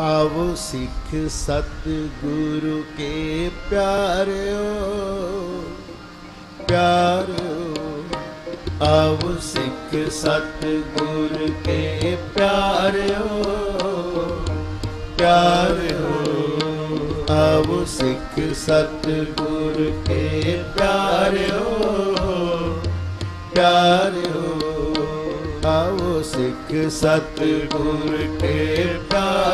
ਆਵੋ ਸਿੱਖ ਸਤ ਗੁਰੂ ਕੇ ਪਿਆਰਿਓ ਪਿਆਰਿਓ, ਆਵੋ ਸਿੱਖ ਸਤ ਗੁਰ ਕੇ ਪਿਆਰਿਓ ਪਿਆਰਿਓ, ਆਵੋ ਸਿੱਖ ਸਤ ਗੁਰ ਕੇ ਪਿਆਰਿਓ ਪਿਆਰਿਓ, ਆਵੋ ਸਿੱਖ ਸਤ ਗੁਰ ਕੇ ਪਿਆਰਿਓ।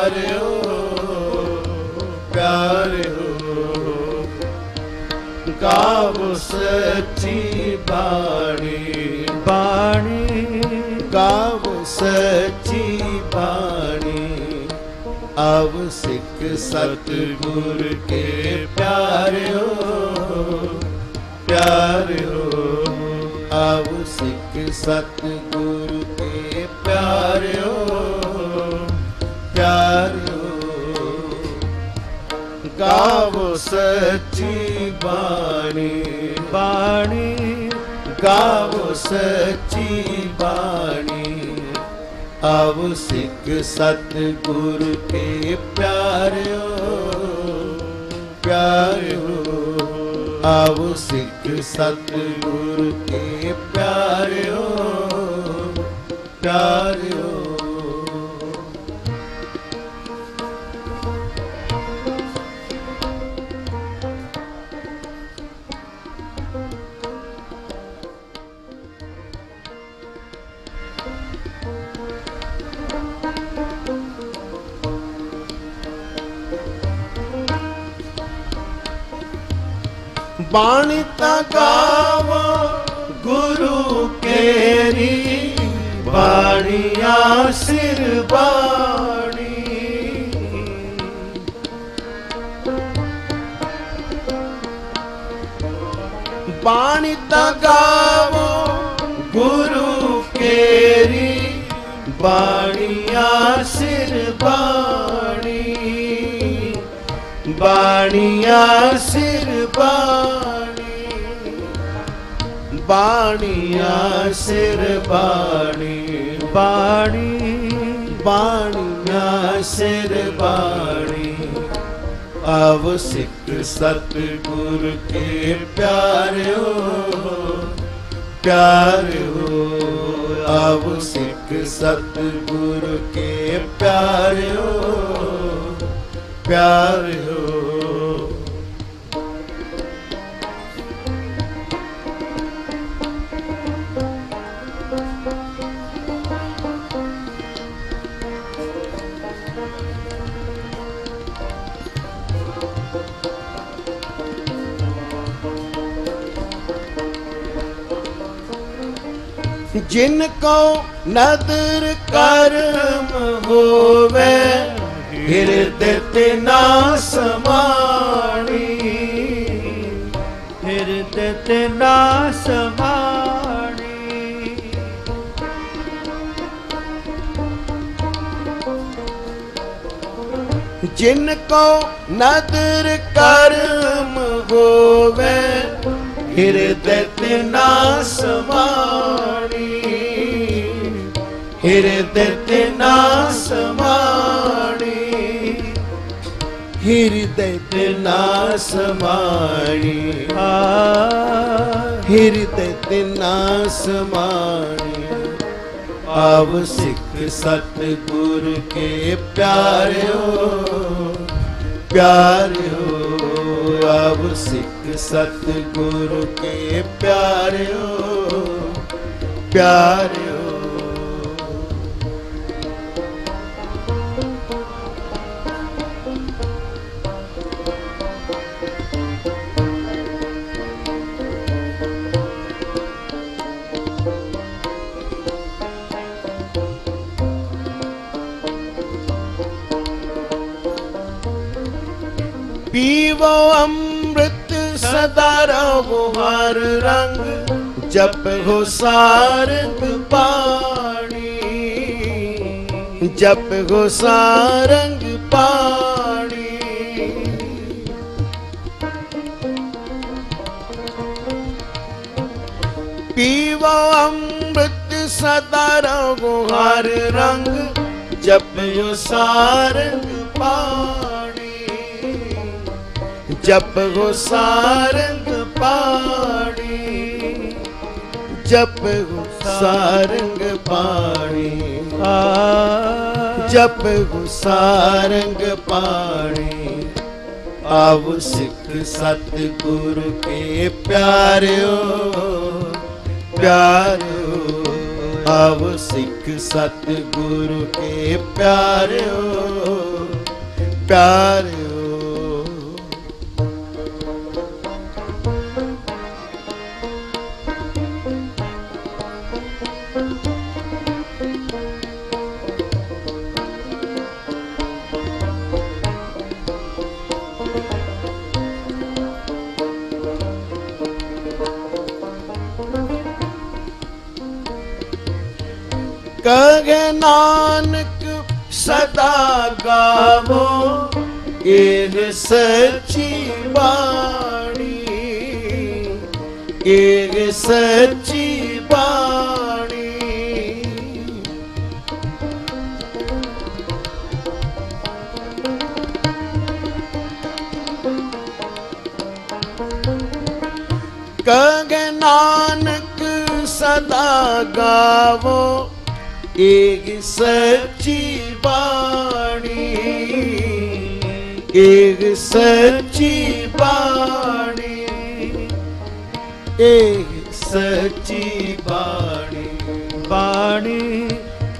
ਆਵ ਸਿੱਖ ਸਤਿਗੁਰ ਕੇ ਪਿਆਰਿਓ ਪਿਆਰਿਓ। ਆਵ ਸਿੱਖ ਸਤਿਗੁਰ ਕੇ ਪਿਆਰਿਓ ਪਿਆਰਿਓ। ਗਾਵੋ ਸੱਚੀ ਬਾਣੀ ਬਾਣੀ। ਗਾਵੋ ਸੱਚੀ ਬਾਣੀ ਆਵ ਸਿੱਖ ਸਤ ਗੁਰ ਕੇ ਪਿਆਰਿਓ ਪਿਆਰਿਓ। ਆਵ ਸਿੱਖ ਸਤ ਗੁਰ ਕੇ ਪਿਆਰਿਓ ਪਿਆਰਿਓ। ਬਾਣੀ ਤਾਂ ਗਾਵੋ, ਗੁਰੂ ਕੇਰੀ ਬਾਣੀਆ ਸਿਰ ਬਾਣੀ। ਬਾਣੀ ਤਾਂ ਗਾਵੋ, ਗੁਰੂ ਕੇਰੀ ਬਾਣੀਆ ਸਿਰ ਬਾਣੀ। ਬਾਣੀਆਂ, ਸਿਰ ਬਾਣੀ। ਬਾਣੀਆਂ, ਸਿਰ ਬਾਣੀ। ਬਾਣੀ, ਬਾਣੀਆਂ, ਸਿਰ ਬਾਣੀ। ਆਵ ਸਿੱਖ ਸਤ ਗੁਰ ਕੇ ਪਿਆਰਿਓ ਪਿਆਰਿਓ। ਆਵ ਸਿੱਖ ਸਤ ਗੁਰ ਕੇ ਪਿਆਰਿਓ ਪਿਆਰਿਓ। ਜਿਨ ਕੋ ਨਦਰ ਕਰਮ ਹੋਵੇ, ਹਿਰਦੇ ਤੇ ਨਾ ਸਮਾਣੀ ਹਿਰਦੇ ਤੇ ਨਾ ਸਮਾਣੀ ਜਿਨ ਕੋ ਨਦਰ ਕਰਮ ਹੋਵੇ, ਹਿਰਦੇ ਤੇ ਨਾ ਸਮਾਣੀ ਹਿਰਦ ਤੇ ਨਾ ਸਮਾਣੀ ਹਿਰਦੇ ਤੇ ਨਾ ਸਮਾਣੀ ਆ ਹਿਰਦੇ ਤੇ ਨਾ ਸਮਾਣੀ ਆਵ ਸਿੱਖ ਸਤ ਗੁਰ ਕੇ ਪਿਆਰਿਓ ਪਿਆਰਿਓ ਆਵ ਸਿੱਖ ਸਤ ਗੁਰ ਕੇ ਪਿਆਰਿਓ ਪਿਆਰਿਓ। ਪੀਵੋ ਅੰਮ੍ਰਿਤ ਸਦਾ ਰਹੋ ਹਰ ਰੰਗ ਜਪ ਹੋ ਸਾਰੰਗ ਪਾਣੀ ਜਪ ਹੋ ਸਾਰੰਗ ਪਾਣੀ ਪੀਵੋ ਅੰਮ੍ਰਿਤ ਸਦਾ ਰਹੋ ਹਰ ਰੰਗ ਜਪਿਓ ਸਾਰੰਗ ਪਾਣੀ ਜਪ ਜਪੋ ਸਾਰੰਗ ਪਾਣੀ, ਜਪ ਜਪੋ ਸਾਰੰਗ ਪਾਣੀ। ਆ ਜਪ ਜਪੋ ਸਾਰੰਗ ਪਾਣੀ ਆਵ ਸਿੱਖ ਸਤ ਗੁਰ ਕੇ ਪਿਆਰਿਓ ਪਿਆਰਿਓ। ਆਵ ਸਿੱਖ ਸਤ ਗੁਰ ਕੇ ਪਿਆਰਿਓ ਪਿਆਰਿਓ। ਕਹੇ ਨਾਨਕ ਸਦਾ ਗਾਵੋ ਇਹ ਸੱਚੀ ਬਾਣੀ ਇਹ ਸੱਚੀ ਨਾਨਕ ਸਦਾ ਗਾਵੋ, ਏਕ ਸੱਚੀ ਬਾਣੀ। ਏਕ ਸੱਚੀ ਬਾਣੀ। ਏਕ ਸੱਚੀ ਬਾਣੀ। ਬਾਣੀ,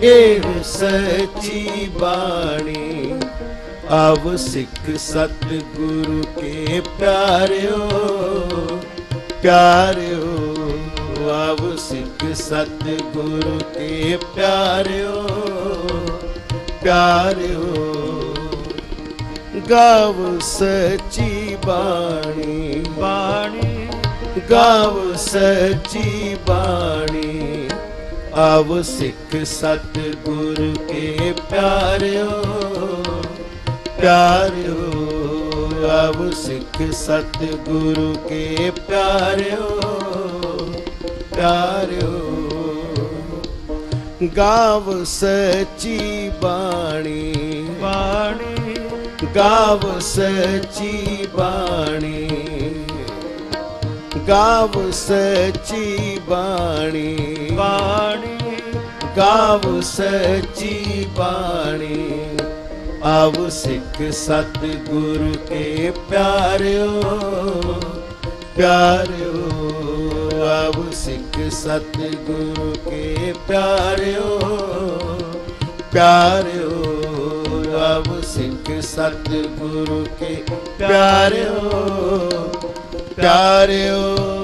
ਏਕ ਸੱਚੀ ਬਾਣੀ। ਆਵ ਸਿੱਖ ਸਤ ਗੁਰੂ ਕੇ ਪਿਆਰਿਓ ਪਿਆਰਿਓ ਆਵ ਸਿੱਖ ਸਤ ਗੁਰੂ ਕੇ ਪਿਆਰਿਓ ਪਿਆਰਿਓ। ਗਾਵ ਸੱਚੀ ਬਾਣੀ। ਬਾਣੀ। ਗਾਵ ਸੱਚੀ ਬਾਣੀ। ਆਵ ਸਿੱਖ ਸਤ ਗੁਰ ਕੇ ਪਿਆਰਿਓ ਪਿਆਰਿਓ। ਆਵ ਸਿੱਖ ਸਤ ਗੁਰੂ ਕੇ ਪਿਆਰਿਓ। ਪਿਆਰਿਓ ਗਾਵ ਸੱਚੀ ਬਾਣੀ। ਬਾਣੀ। ਗਾਵ ਸੱਚੀ ਬਾਣੀ। ਗਾਵ ਸੱਚੀ ਬਾਣੀ। ਬਾਣੀ। ਗਾਵ ਸੱਚੀ ਬਾਣੀ। ਆਵ ਸਿੱਖ ਸਤ ਗੁਰੂ ਕੇ ਪਿਆਰਿਓ ਪਿਆਰਿਓ। ਆਵ ਸਿੱਖ ਸਤਿਗੁਰੂ ਕੇ ਪਿਆਰਿਓ ਪਿਆਰਿਓ ਆਵ ਸਿੱਖ ਸਤਿਗੁਰੂ ਕੇ ਪਿਆਰਿਓ ਪਿਆਰਿਓ।